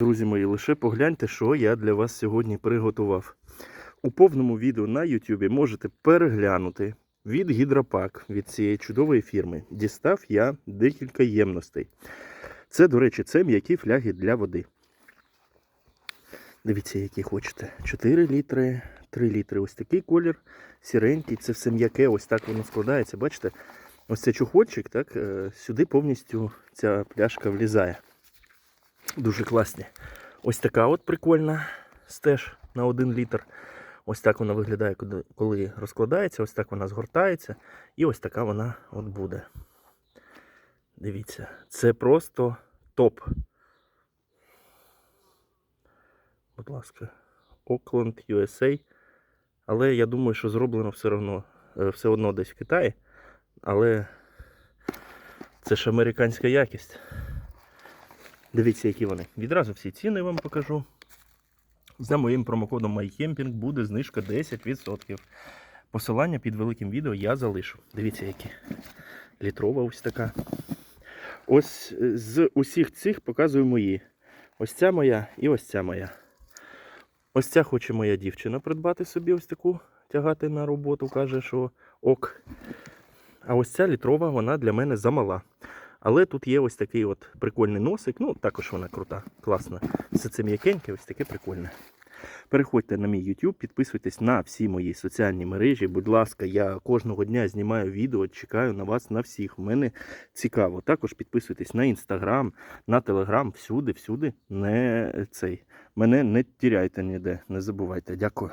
Друзі мої, лише погляньте, що я для вас сьогодні приготував. У повному відео на YouTube можете переглянути від гідропак від цієї чудової фірми. Дістав я декілька ємностей. Це, до речі, це м'які фляги для води. Дивіться, які хочете. 4 літри, 3 літри. Ось такий колір, сіренький, це все м'яке, ось так воно складається. Бачите, ось цей чухольчик, так, е, сюди повністю ця пляшка влізає. Дуже класні. Ось така от прикольна стеж на 1 літр. Ось так вона виглядає, коли- розкладається, ось так вона згортається. І ось така вона от буде. Дивіться, це просто топ. Будь ласка, Auckland, USA. Але я думаю, що зроблено все одно, е, все одно десь в Китаї. Але це ж американська якість. Дивіться, які вони. Відразу всі ціни вам покажу. За моїм промокодом MyCamping буде знижка 10%. Посилання під великим відео я залишу. Дивіться, які. Літрова ось така. Ось е, з усіх цих показую мої. Ось ця моя і ось ця моя. Ось ця хоче моя дівчина придбати собі ось таку, тягати на роботу, каже, що ок. А ось ця літрова, вона для мене замала. Але тут є ось такий от прикольний носик. Ну, також вона крута, класна. Все це м'якеньке, ось таке прикольне. Переходьте на мій YouTube, підписуйтесь на всі мої соціальні мережі. Будь ласка, я кожного дня знімаю відео, чекаю на вас на всіх. У мене цікаво. Також підписуйтесь на Instagram, на Telegram, всюди, всюди. Не цей. Мене не тіряйте ніде, не забувайте. Дякую.